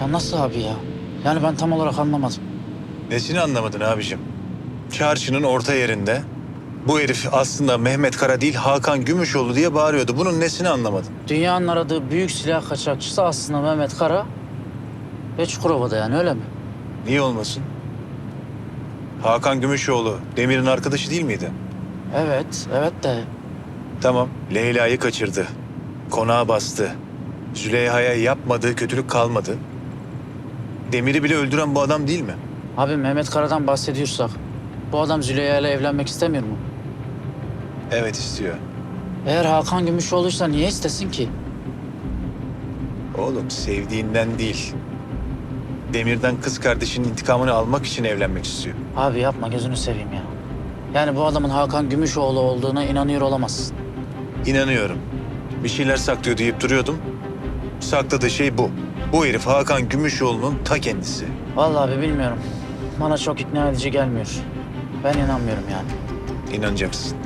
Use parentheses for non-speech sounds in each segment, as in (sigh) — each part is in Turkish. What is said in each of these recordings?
Ya nasıl abi ya? Yani ben tam olarak anlamadım. Nesini anlamadın abicim? Çarşının orta yerinde bu herif aslında Mehmet Kara değil Hakan Gümüşoğlu diye bağırıyordu. Bunun nesini anlamadın? Dünyanın aradığı büyük silah kaçakçısı aslında Mehmet Kara ve Çukurova'da yani öyle mi? Niye olmasın? Hakan Gümüşoğlu Demir'in arkadaşı değil miydi? Evet, evet de Tamam. Leyla'yı kaçırdı. Konağa bastı. Züleyha'ya yapmadığı kötülük kalmadı. Demir'i bile öldüren bu adam değil mi? abi Mehmet Kara'dan bahsediyorsak bu adam Züleyha ile evlenmek istemiyor mu? Evet istiyor. Eğer Hakan Gümüşoğlu'ysa niye istesin ki? Oğlum sevdiğinden değil. Demir'den kız kardeşinin intikamını almak için evlenmek istiyor. Abi yapma gözünü seveyim ya. Yani bu adamın Hakan Gümüşoğlu olduğuna inanıyor olamazsın. İnanıyorum. Bir şeyler saklıyor deyip duruyordum. Sakladığı şey bu. Bu herif Hakan Gümüşoğlu'nun ta kendisi. Vallahi abi bilmiyorum. Bana çok ikna edici gelmiyor. Ben inanmıyorum yani. İnanacaksın.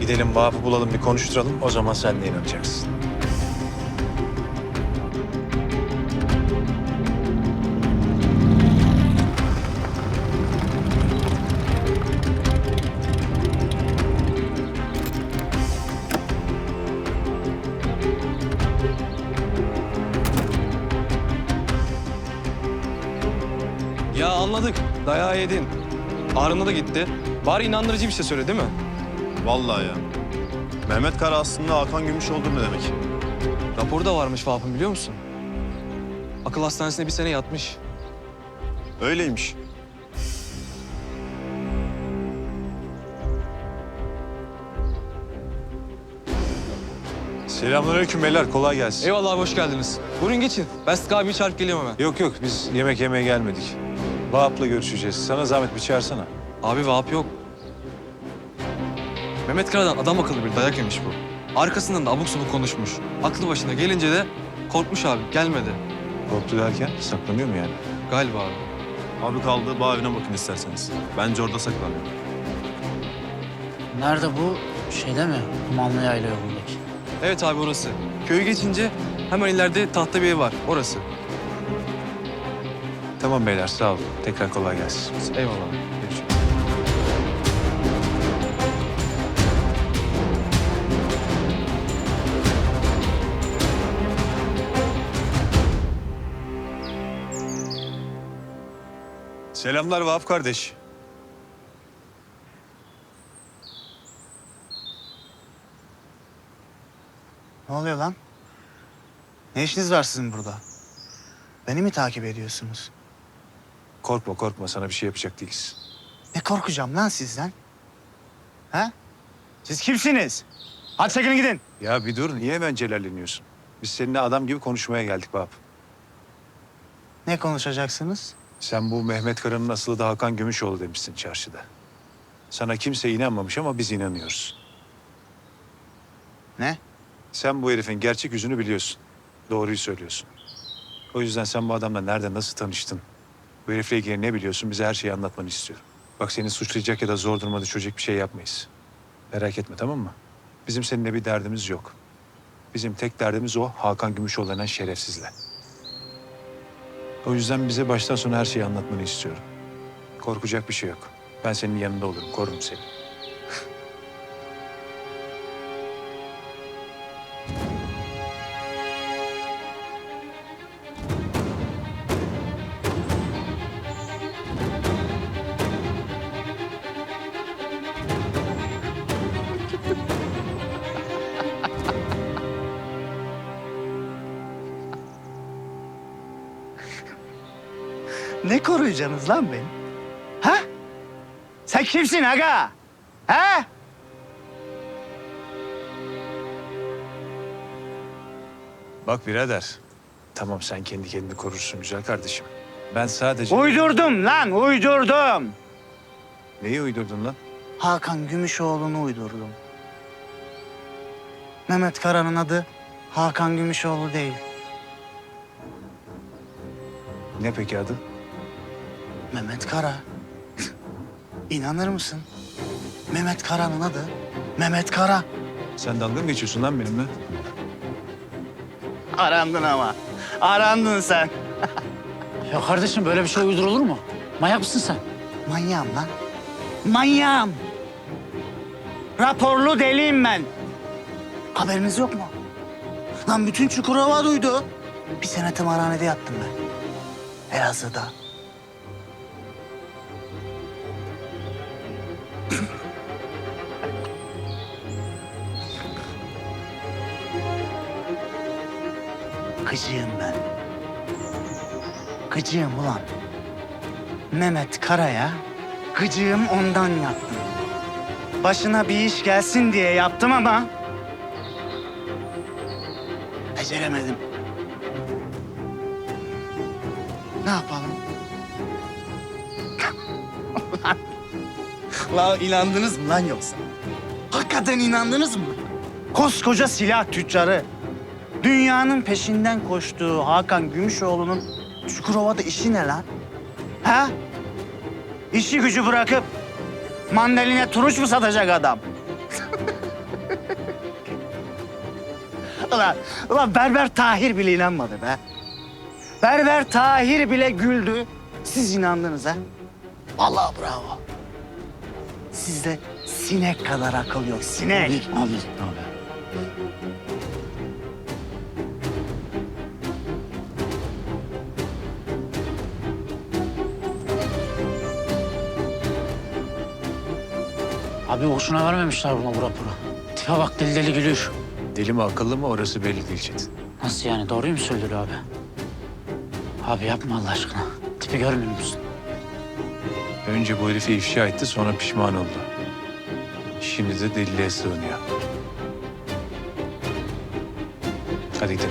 Gidelim Vahap'ı bulalım bir konuşturalım. O zaman sen de inanacaksın. Anladık. Dayağı yedin. Ağrına da gitti. Bari inandırıcı bir şey söyle değil mi? Vallahi ya. Mehmet Kara aslında Hakan Gümüşoğlu ne demek? Raporu da varmış Vahap'ın biliyor musun? Akıl hastanesine bir sene yatmış. Öyleymiş. Selamünaleyküm beyler. Kolay gelsin. Eyvallah hoş geldiniz. Buyurun geçin. Ben sık abi çağırıp geliyorum hemen. Yok yok biz yemek yemeye gelmedik. Vahap'la görüşeceğiz. Sana zahmet bir çağırsana. Abi Vahap yok. Mehmet Kara'dan adam akıllı bir dayak yemiş bu. Arkasından da abuk subuk konuşmuş. Aklı başına gelince de korkmuş abi gelmedi. Korktu derken saklanıyor mu yani? Galiba abi. Abi kaldığı bağ evine bakın isterseniz. Bence orada saklanıyor. Nerede bu? Şeyde mi? Kumanlı Yayla yolundaki. Evet abi orası. Köyü geçince hemen ileride tahta bir ev var. Orası. Tamam beyler sağ olun. Tekrar kolay gelsin. Eyvallah. Görüşürüz. Selamlar Vahap kardeş. Ne oluyor lan? Ne işiniz var sizin burada? Beni mi takip ediyorsunuz? Korkma korkma sana bir şey yapacak değiliz. Ne korkacağım lan sizden? Ha? Siz kimsiniz? Hadi çekilin gidin. Ya bir dur niye hemen celalleniyorsun? Biz seninle adam gibi konuşmaya geldik Vahap. Ne konuşacaksınız? Sen bu Mehmet Kara'nın asılı da Hakan Gümüşoğlu demişsin çarşıda. Sana kimse inanmamış ama biz inanıyoruz. Ne? Sen bu herifin gerçek yüzünü biliyorsun. Doğruyu söylüyorsun. O yüzden sen bu adamla nerede nasıl tanıştın? Bu herifle ilgili ne biliyorsun bize her şeyi anlatmanı istiyorum. Bak seni suçlayacak ya da zor duruma düşürecek bir şey yapmayız. Merak etme tamam mı? Bizim seninle bir derdimiz yok. Bizim tek derdimiz o Hakan Gümüşoğlu denen şerefsizle. O yüzden bize baştan sona her şeyi anlatmanı istiyorum. Korkacak bir şey yok. Ben senin yanında olurum, korurum seni. Ne koruyacaksınız lan beni? Ha? Sen kimsin aga? Ha? Bak birader. Tamam sen kendi kendini korursun güzel kardeşim. Ben sadece... Uydurdum lan, uydurdum. Neyi uydurdun lan? Hakan Gümüşoğlu'nu uydurdum. Mehmet Kara'nın adı Hakan Gümüşoğlu değil. Ne peki adı? Mehmet Kara. İnanır mısın? Mehmet Kara'nın adı Mehmet Kara. Sen dalga mı geçiyorsun lan benimle? Arandın ama. Arandın sen. Ya kardeşim böyle bir şey uydurulur mu? Manyak mısın sen? Manyağım lan. Manyağım. Raporlu deliyim ben. Haberiniz yok mu? Lan bütün Çukurova duydu. Bir sene tımarhanede yattım ben. Elazığ'da. Gıcığım ben. Gıcığım ulan. Mehmet Kara'ya gıcığım ondan yaptım. Başına bir iş gelsin diye yaptım ama... Beceremedim. Ne yapalım? (laughs) lan, lan inandınız mı lan yoksa? Hakikaten inandınız mı? Koskoca silah tüccarı. Dünyanın peşinden koştuğu Hakan Gümüşoğlu'nun Çukurova'da işi ne lan? Ha? İşi gücü bırakıp mandaline turuç mu satacak adam? ulan, ulan Berber Tahir bile inanmadı be. Berber Tahir bile güldü. Siz inandınız ha? Vallahi bravo. Sizde sinek kadar akıl yok, sinek. Abi, abi, abi. Abi boşuna vermemişler buna bu raporu. Tipe bak deli deli gülüyor. Deli mi akıllı mı orası belli değil Çetin. Nasıl yani doğruyu mu söylüyor abi? Abi yapma Allah aşkına. Tipi görmüyor musun? Önce bu herifi ifşa etti sonra pişman oldu. Şimdi de deliliğe sığınıyor. Hadi gidelim.